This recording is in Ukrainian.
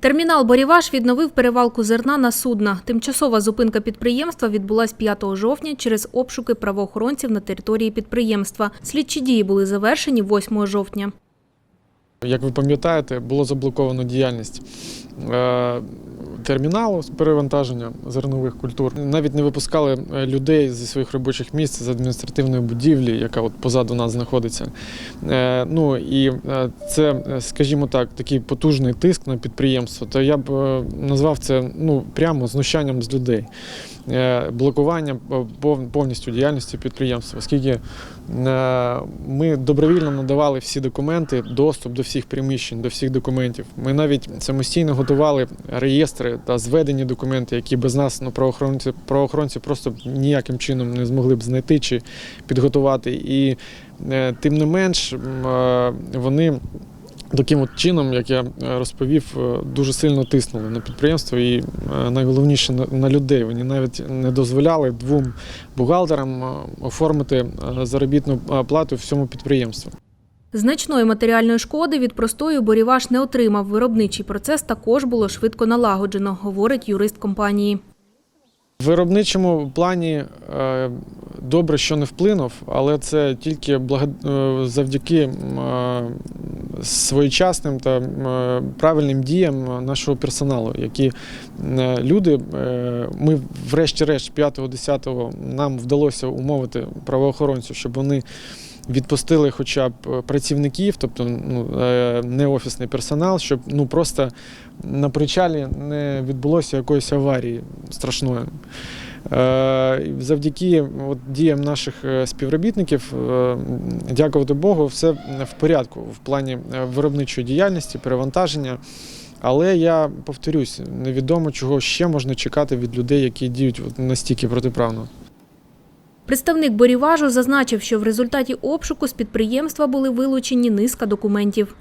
Термінал Боріваш відновив перевалку зерна на судна. Тимчасова зупинка підприємства відбулась 5 жовтня через обшуки правоохоронців на території підприємства. Слідчі дії були завершені 8 жовтня. Як ви пам'ятаєте, було заблоковано діяльність е, терміналу з перевантаження зернових культур. Навіть не випускали е, людей зі своїх робочих місць з адміністративної будівлі, яка от позаду нас знаходиться. Е, Ну і е, це, скажімо так, такий потужний тиск на підприємство. То я б назвав це ну прямо знущанням з людей. Блокування повністю діяльності підприємства, оскільки ми добровільно надавали всі документи, доступ до всіх приміщень, до всіх документів. Ми навіть самостійно готували реєстри та зведені документи, які без нас ну, правоохоронці, правоохоронці просто ніяким чином не змогли б знайти чи підготувати. І е, тим не менш е, вони. Таким от чином, як я е, розповів, дуже сильно тиснули на підприємство і найголовніше на- людей. Вони навіть не дозволяли двом бухгалтерам оформити заробітну плату всьому підприємству. Значної матеріальної шкоди від простою Боріваш не отримав. Виробничий процес також було швидко налагоджено, говорить юрист компанії. В виробничому плані е, добре, що не вплинув, але це тільки е, завдяки е, своєчасним та правильним діям нашого персоналу, які люди, ми врешті-решт 5-10 нам вдалося умовити правоохоронців, щоб вони відпустили хоча б е, працівників, тобто ну, е, не офісний персонал, щоб ну просто на причалі не відбулося якоїсь аварії страшної. Е, Завдяки от, діям наших співробітників, дякувати Богу, все в порядку в плані виробничої діяльності, перевантаження. Але я повторюсь, невідомо чого ще можна чекати від людей, які діють настільки протиправно. Представник Боріважу зазначив, що в результаті обшуку з підприємства були вилучені низка документів.